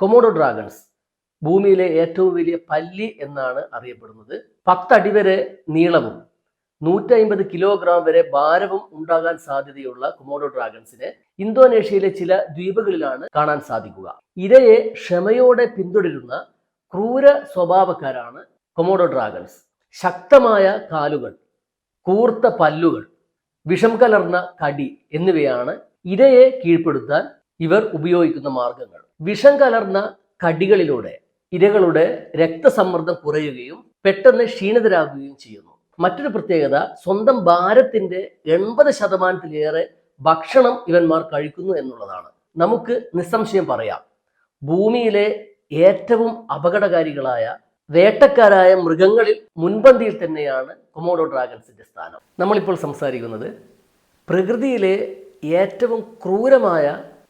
Komodo dragons ഭൂമിയിലെ ഏറ്റവും വലിയ പല്ലി എന്നാണ് അറിയപ്പെടുന്നത്. പത്തടി വരെ നീളവും നൂറ്റമ്പത് കിലോഗ്രാം വരെ ഭാരവും ഉണ്ടാകാൻ സാധ്യതയുള്ള കൊമോഡോ ഡ്രാഗൺസിനെ ഇന്തോനേഷ്യയിലെ ചില ദ്വീപുകളിലാണ് കാണാൻ സാധിക്കുക. ഇരയെ ക്ഷമയോടെ പിന്തുടരുന്ന ക്രൂര സ്വഭാവക്കാരാണ് കൊമോഡോ ഡ്രാഗൺസ് ശക്തമായ കാലുകൾ കൂർത്ത പല്ലുകൾ വിഷം കലർന്ന കടി എന്നിവയാണ് ഇരയെ കീഴ്പ്പെടുത്താൻ ഇവർ ഉപയോഗിക്കുന്ന മാർഗങ്ങൾ. വിഷം കലർന്ന കടികളിലൂടെ ഇരകളുടെ രക്തസമ്മർദ്ദം കുറയുകയും പെട്ടെന്ന് ക്ഷീണിതരാകുകയും ചെയ്യുന്നു. മറ്റൊരു പ്രത്യേകത സ്വന്തം ഭാരത്തിന്റെ എൺപത് ശതമാനത്തിലേറെ ഭക്ഷണം ഇവന്മാർ കഴിക്കുന്നു എന്നുള്ളതാണ്. നമുക്ക് നിസ്സംശയം പറയാം. ഭൂമിയിലെ ഏറ്റവും അപകടകാരികളായ വേട്ടക്കാരായ മൃഗങ്ങളിൽ മുൻപന്തിയിൽ തന്നെയാണ് കൊമോഡോ ഡ്രാഗൺസിന്റെ സ്ഥാനം. നമ്മളിപ്പോൾ സംസാരിക്കുന്നത് പ്രകൃതിയിലെ ഏറ്റവും ക്രൂരമായ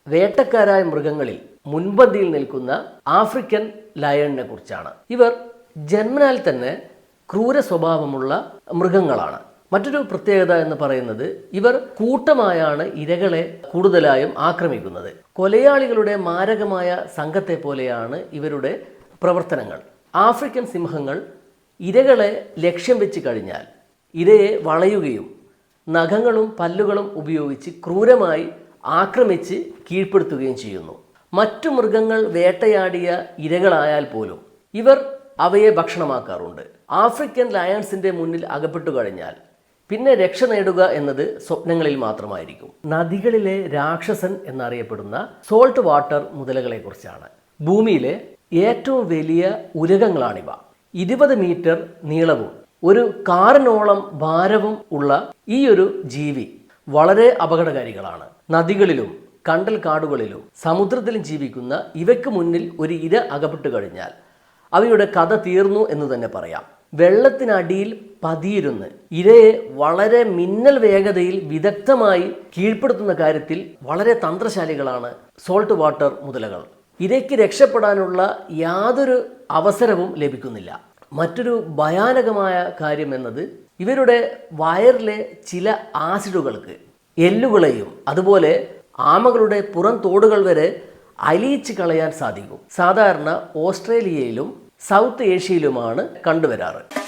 വേട്ടക്കാരായ മൃഗങ്ങളിൽ മുൻപന്തിയിൽ നിൽക്കുന്ന ആഫ്രിക്കൻ ലയണിനെ കുറിച്ചാണ്. ഇവർ ജന്മനാൽ തന്നെ ക്രൂര സ്വഭാവമുള്ള മൃഗങ്ങളാണ്. മറ്റൊരു പ്രത്യേകത എന്ന് പറയുന്നത് ഇവർ കൂട്ടമായാണ് ഇരകളെ കൂടുതലായും ആക്രമിക്കുന്നത്. കൊലയാളികളുടെ മാരകമായ സംഘത്തെ പോലെയാണ് ഇവരുടെ പ്രവർത്തനങ്ങൾ. ആഫ്രിക്കൻ സിംഹങ്ങൾ ഇരകളെ ലക്ഷ്യം വെച്ച് കഴിഞ്ഞാൽ ഇരയെ വളയുകയും നഖങ്ങളും പല്ലുകളും ഉപയോഗിച്ച് ക്രൂരമായി ആക്രമിച്ച് കീഴ്പ്പെടുത്തുകയും ചെയ്യുന്നു. മറ്റു മൃഗങ്ങൾ വേട്ടയാടിയ ഇരകളായാൽ പോലും ഇവർ അവയെ ഭക്ഷണമാക്കാറുണ്ട്. ആഫ്രിക്കൻ ലയൺസിന്റെ മുന്നിൽ അകപ്പെട്ടു കഴിഞ്ഞാൽ പിന്നെ രക്ഷ നേടുക എന്നത് സ്വപ്നങ്ങളിൽ മാത്രമായിരിക്കും. നദികളിലെ രാക്ഷസൻ എന്നറിയപ്പെടുന്ന സോൾട്ട് വാട്ടർ മുതലകളെ കുറിച്ചാണ് ഭൂമിയിലെ ഏറ്റവും വലിയ ഉരകങ്ങളാണിവ ഇരുപത് മീറ്റർ നീളവും ഒരു കാറിനോളം ഭാരവും ഉള്ള ഈ ഒരു ജീവി വളരെ അപകടകാരികളാണ്. നദികളിലും കണ്ടൽ കാടുകളിലും സമുദ്രത്തിലും ജീവിക്കുന്ന ഇവയ്ക്ക് മുന്നിൽ ഒരു ഇര അകപ്പെട്ടു കഴിഞ്ഞാൽ അവയുടെ കഥ തീർന്നു എന്ന് തന്നെ പറയാം. വെള്ളത്തിനടിയിൽ പതിയിരുന്ന് ഇരയെ വളരെ മിന്നൽ വേഗതയിൽ വിദഗ്ധമായി കീഴ്പ്പെടുത്തുന്ന കാര്യത്തിൽ വളരെ തന്ത്രശാലികളാണ് സോൾട്ട് വാട്ടർ മുതലകൾ. ഇരയ്ക്ക് രക്ഷപ്പെടാനുള്ള യാതൊരു അവസരവും ലഭിക്കുന്നില്ല. മറ്റൊരു ഭയാനകമായ കാര്യം എന്നത് ഇവരുടെ വയറിലെ ചില ആസിഡുകൾക്ക് എല്ലുകളെയും അതുപോലെ ആമകളുടെ പുറം തോടുകൾ വരെ അലിയിച്ച് കളയാൻ സാധിക്കും. സാധാരണ ഓസ്ട്രേലിയയിലും സൗത്ത് ഏഷ്യയിലുമാണ് കണ്ടുവരാറ്.